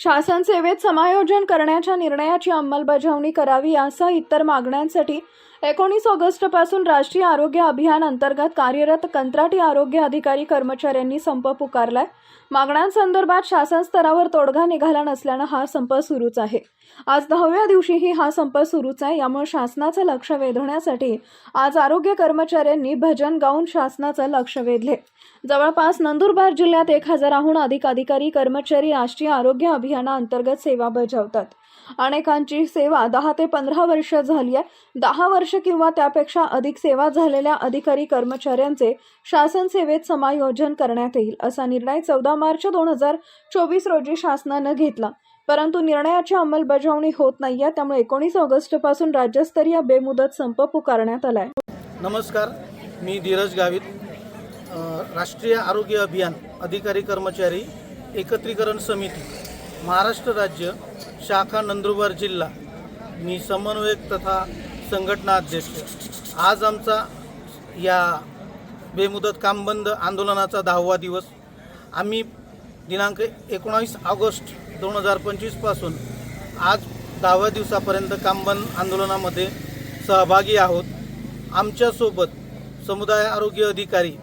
शासन सेवेत समायोजन करण्याच्या निर्णयाची अंमलबजावणी करावी यासह इतर मागण्यांसाठी एकोणीस ऑगस्टपासून राष्ट्रीय आरोग्य अभियान अंतर्गत कार्यरत कंत्राटी आरोग्य अधिकारी कर्मचाऱ्यांनी संप पुकारलाय. मागण्यांसंदर्भात शासन स्तरावर तोडगा निघाला नसल्यानं हा संप सुरूच आहे. आज दहाव्या दिवशीही हा संप सुरूच आहे. यामुळे शासनाचं लक्ष वेधण्यासाठी आज आरोग्य कर्मचाऱ्यांनी भजन गाऊन शासनाचं लक्ष वेधले. जवळपास नंदुरबार जिल्ह्यात एक हजाराहून अधिक अधिकारी कर्मचारी राष्ट्रीय आरोग्य अभियानाअंतर्गत सेवा बजावतात. अनेकांची सेवा दहा ते पंधरा वर्ष झाली आहे. दहा वर्ष किंवा त्यापेक्षा अधिक सेवा झालेल्या अधिकारी कर्मचाऱ्यांचे शासन सेवेत समायोजन करण्यात येईल असा निर्णय चौदा मार्च दोन हजार चोवीस रोजी शासनानं घेतला. परंतु निर्णयाची अंमलबजावणी होत नाहीये त्यामुळे एकोणीस ऑगस्टपासून राज्यस्तरीय बेमुदत संप पुकारण्यात आलाय. नमस्कार मी धीरज गावित. राष्ट्रीय आरोग्य अभियान अधिकारी कर्मचारी एकत्रीकरण समिती महाराष्ट्र राज्य शाखा नंदुरबार जिल्हा मी समन्वयक तथा संघटना अध्यक्ष. आज आमचा या बेमुदत काम बंद आंदोलनाचा दहावा दिवस. आम्ही दिनांक एकोणावीस ऑगस्ट दोन हजार पंचवीसपासून आज दहाव्या दिवसापर्यंत कामबंद आंदोलनामध्ये सहभागी आहोत. आमच्यासोबत समुदाय आरोग्य अधिकारी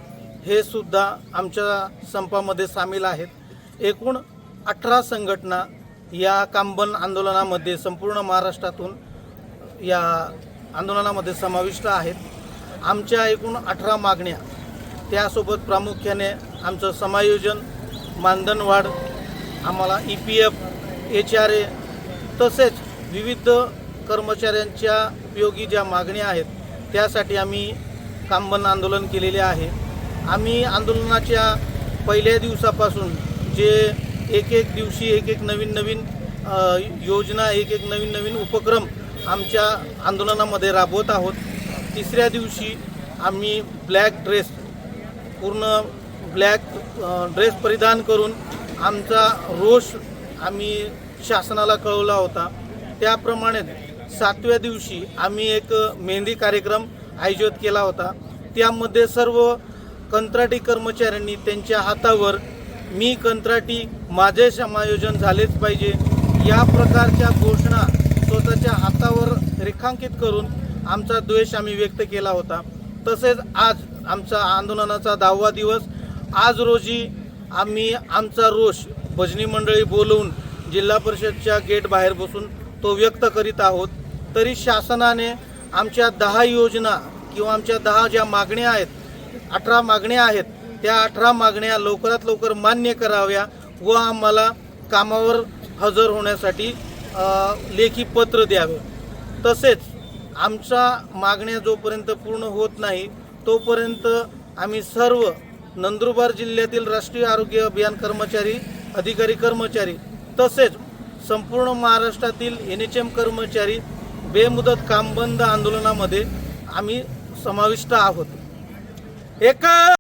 हे सुद्धा आमच्या संपामध्ये सामील आहेत. एकूण अठरा संघटना या कामबंद आंदोलनामध्ये संपूर्ण महाराष्ट्रातून या आंदोलनामध्ये समाविष्ट आहेत. आमच्या एकूण अठरा मागण्या त्यासोबत प्रामुख्याने आमचं समायोजन मानधनवाढ आम्हाला E P F H R A तसेच विविध कर्मचाऱ्यांच्या उपयोगी ज्या मागण्या आहेत त्यासाठी आम्ही कामबंद आंदोलन केलेले आहे. आम्ही आंदोलनाच्या पहिल्या दिवसापासून जे एक एक दिवशी एक एक नवीन नवीन योजना एक एक नवीन नवीन उपक्रम आमच्या आंदोलनामध्ये राबवत आहोत. तिसऱ्या दिवशी आम्ही ब्लॅक ड्रेस पूर्ण ब्लॅक ड्रेस परिधान करून आमचा रोष आम्ही शासनाला कळवला होता. त्याप्रमाणे सातव्या दिवशी आम्ही एक मेहंदी कार्यक्रम आयोजित केला होता. त्यामध्ये सर्व कंत्राटी कर्मचाऱ्यांनी त्यांच्या हातावर मी कंत्राटी माझे समायोजन झालेच पाहिजे. या प्रकारच्या घोषणा स्वतःच्या हातावर रेखांकित करून आमचा द्वेष आम्ही व्यक्त केला होता. तसेच आज आमचा आंदोलनाचा दहावा दिवस. आज रोजी आम्ही आमचा रोष भजनी मंडळी बोलवून जिल्हा परिषदच्या गेट बाहेर बसून तो व्यक्त करीत आहोत. तरी शासनाने आमच्या दहा योजना किंवा आमच्या दहा ज्या मागण्या आहेत अठरा मागण्या आहेत त्या अठरा मागण्या लवकरात लवकर मान्य कराव्या व आम्हाला कामावर हजर होण्यासाठी लेखी पत्र द्यावे. तसेच आमच्या मागण्या जोपर्यंत पूर्ण होत नाही तोपर्यंत आम्ही सर्व नंदुरबार जिल्ह्यातील राष्ट्रीय आरोग्य अभियान कर्मचारी अधिकारी कर्मचारी तसेच संपूर्ण महाराष्ट्रातील एन एच एम कर्मचारी बेमुदत कामबंद आंदोलनामध्ये आम्ही समाविष्ट आहोत. एका